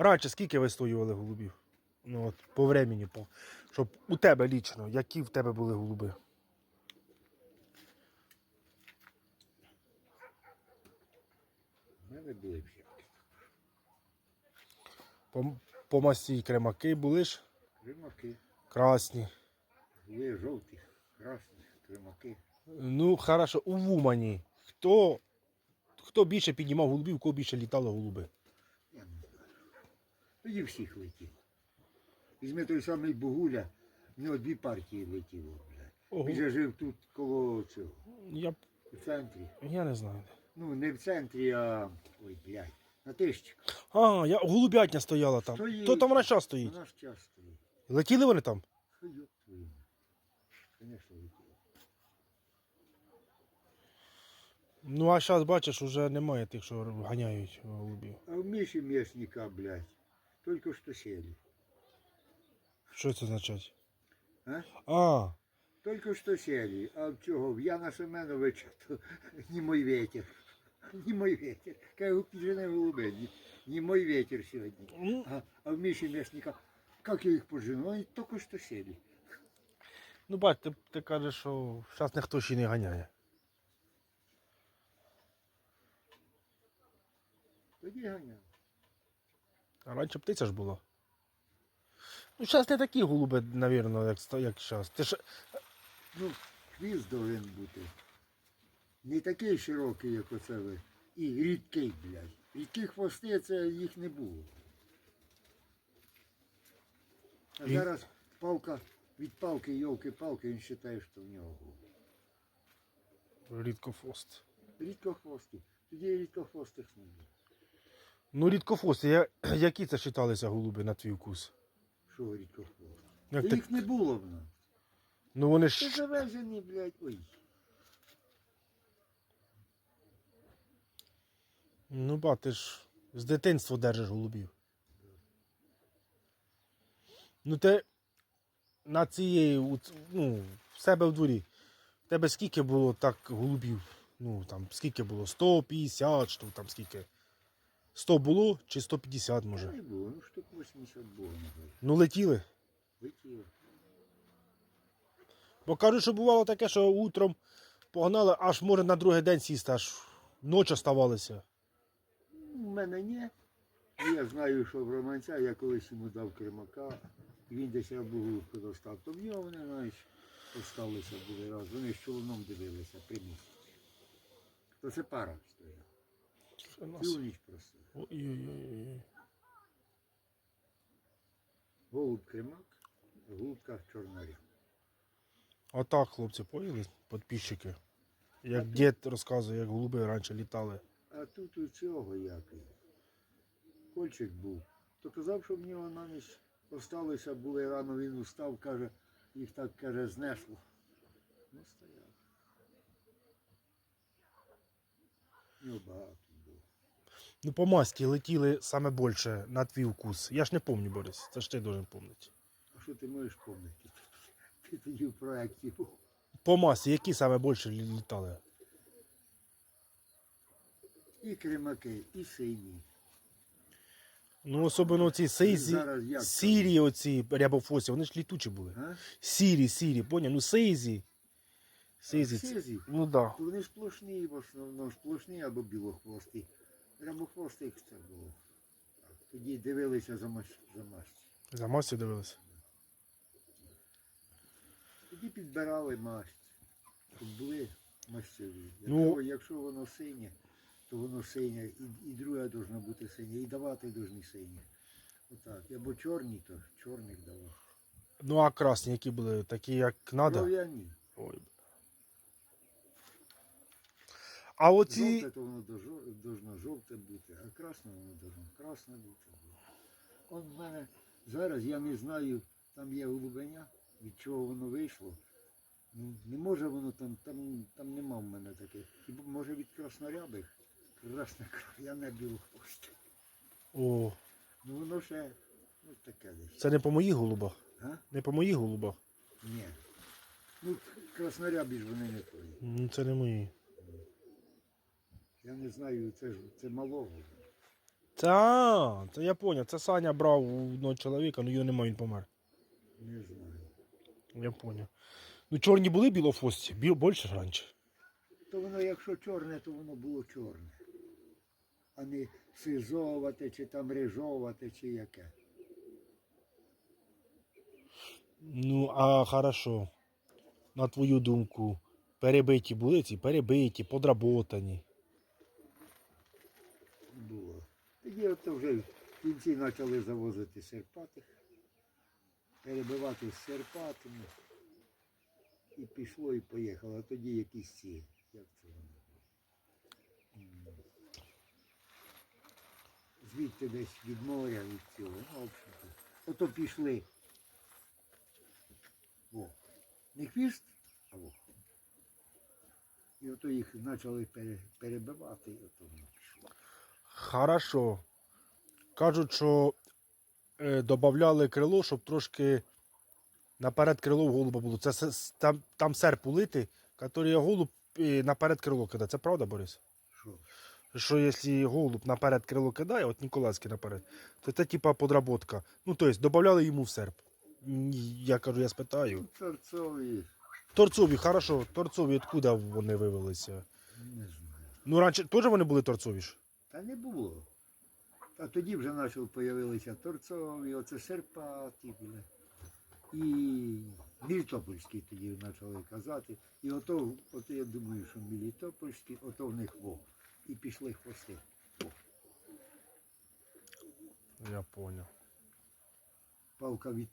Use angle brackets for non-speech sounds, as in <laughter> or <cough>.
Раніше скільки вистоювали голубів? Ну от, по времені, по... щоб у тебе лічно, які в тебе були голуби? У мене були. По, по масі кремаки були ж Кримаки. красні. Були жовті, красні, кримаки. Ну, хорошо, у Вумані. Хто, хто більше піднімав голубів, у кого більше літало голуби? Тоді всіх летів. Візьми той самий Богуля, в нього дві партії летіло. Ого. Він же жив тут коло цього, Я, в центрі. я не знаю. Ну, не в центрі, а. Ой, блядь, на тищик. А, я, голубятня стояла там. Стоїть. То там вона зараз стоїть. Вона ж час стоїть. Летіли вони там? Твою. мать. Конечно, летіло. Ну, а зараз, бачиш, уже немає тих, що ганяють голубів. А в Миші Мєшника, блядь, тільки що сели. Що це означає? А? А, Тільки що сели. А в цього, в Яна Семеновича, то <laughs> не мой ветер. Не мой ветер. Кажу, піджене голубе, не, не мой ветер сьогодні. А, а в Миші Мєшника, як я їх пожену? Вони тільки що сели. ну бач, ти, ти кажеш, що зараз ніхто ще не ганяє. Тоді ганяв. А раніше птиця ж була. Ну, зараз не такі голуби, навірно, як, як зараз. Ти ж Ну, хвіст повинен бути. Не такий широкий, як оце ви. І рідкий, блядь. Рідкі хвости, це їх не було. А І- зараз палка від палки, йолки-палки, він вважає, що в нього голуб. рідкофост. Рідкохвості. Тоді рідкохвостих не було. Ну, рідкофости, я, <clears throat> які це вважалися голуби на твій вкус? Що рідкохвості? Як ти- їх не було в нас. Ну вони ж. завезені, блядь, ой. Ну, ба, ти ж з дитинства держиш голубів. Ну ти на цієї, ну, в себе в дворі. В тебе скільки було так голубів? Ну, там, скільки було? 150, що там скільки? 100 було чи 150 може? Не було, ну штук 80 було, мабуть. Ну, летіли. Летіло. Бо кажуть, що бувало таке, що утром погнали, аж може на другий день сісти, аж ночі оставалися. У мене ні. Ну, Я знаю, що в романця я колись йому дав кримака, він десь або голубку достав. То в нього вони, знаєш, осталися були раз. Вони з чоловіком дивилися при. То це пара стояла. Цілу ніч просто. Ой-ой-ой. Голуб кримак, голубка чорноря. Отак, хлопці, поняли, підписчики. Як дід розказує, як голуби раніше літали. А тут у цього який. Кольчик був. То казав, що в нього на ніч осталося, були рано він устав, каже, їх так каже, знесло. Ну, стояв. Нього багато. Ну, по масті летіли саме більше на твій вкус. Я ж не пам'ятаю, Борис, це ж ти должен пам'ятати. А що ти можеш пам'ятати? Ти тоді в проєкті був. По масі, які саме більше літали? І кримаки, і сині. Ну, особливо ці сейзі, Зараз як сірі оці рябофосі, вони ж літучі були. А? Сірі, сірі, поняв? Ну, сейзі. Сейзі. ці- Сизі. Ну так. Да. Вони сплошні, в основному сплошні або білохвості. Рябохвостих це було. Тоді дивилися за мащ- за масті. За масті дивилися. Тоді підбирали масть. Щоб були мастєві. Ну- Якщо, якщо воно синє, то воно синє, і, і друге должно бути синє, і давати должні синє. Отак. Або чорні, то чорних давав. Ну, а красні, які були, такі як надо. Кров'яні. Ой. А оці. Жовте, то воно должно, жовте бути, а красне воно должно красне бути. Он в мене зараз я не знаю, там є голубеня, від чого воно вийшло. Ну, Не може воно там, там, там нема в мене таких. Хіба може від краснорябих? Красне кров'яне білохвосте. О, Ну воно ще ну, таке десь. це не по моїх голубах. А? Не по моїх голубах. Ні. Ну, краснорябі ж вони не твої. Ну, Це не мої. Я не знаю, це ж це малого. Та, це я поняв. Це Саня брав у одного чоловіка, ну його немає, він помер. Не знаю. Я поняв. Ну чорні були білофості, біл більше ж раніше. То воно, якщо чорне, то воно було чорне. А не сизовате, чи там рижовате, чи яке. Ну, а хорошо. На твою думку, перебиті були ці, перебиті, подработані. було. Тоді от вже в кінці почали завозити серпатих, перебивати з серпатими. І пішло, і поїхало. А тоді якісь ці, як це воно? Звідти десь від моря, від цього. Ну, общем-то. Ото пішли. Во. Не хвіст, а во. І ото їх почали перебивати, і ото воно пішло. Хорошо. Кажуть, що е, додавали крило, щоб трошки наперед крило в голуба було. Це с- там, там серп улити, який голуб е, наперед крило кидає. Це правда, Борис? Що? Що якщо голуб наперед крило кидає, от Ніколаський наперед, то це типа подработка. Ну, тобто, додавали йому в серп. Я кажу, я спитаю. Торцові, Торцові, хорошо, торцові, откуда вони вивелися? не знаю. Ну, раніше теж вони були торцові ж? Та не було. А тоді вже почали з'явилися торцові, оце серпаті, були. І Мілітопольські тоді почали казати. І ото, ото я думаю, що Мілітопольські, ото в них во. І пішли хвости. Во. Я понял. Палка від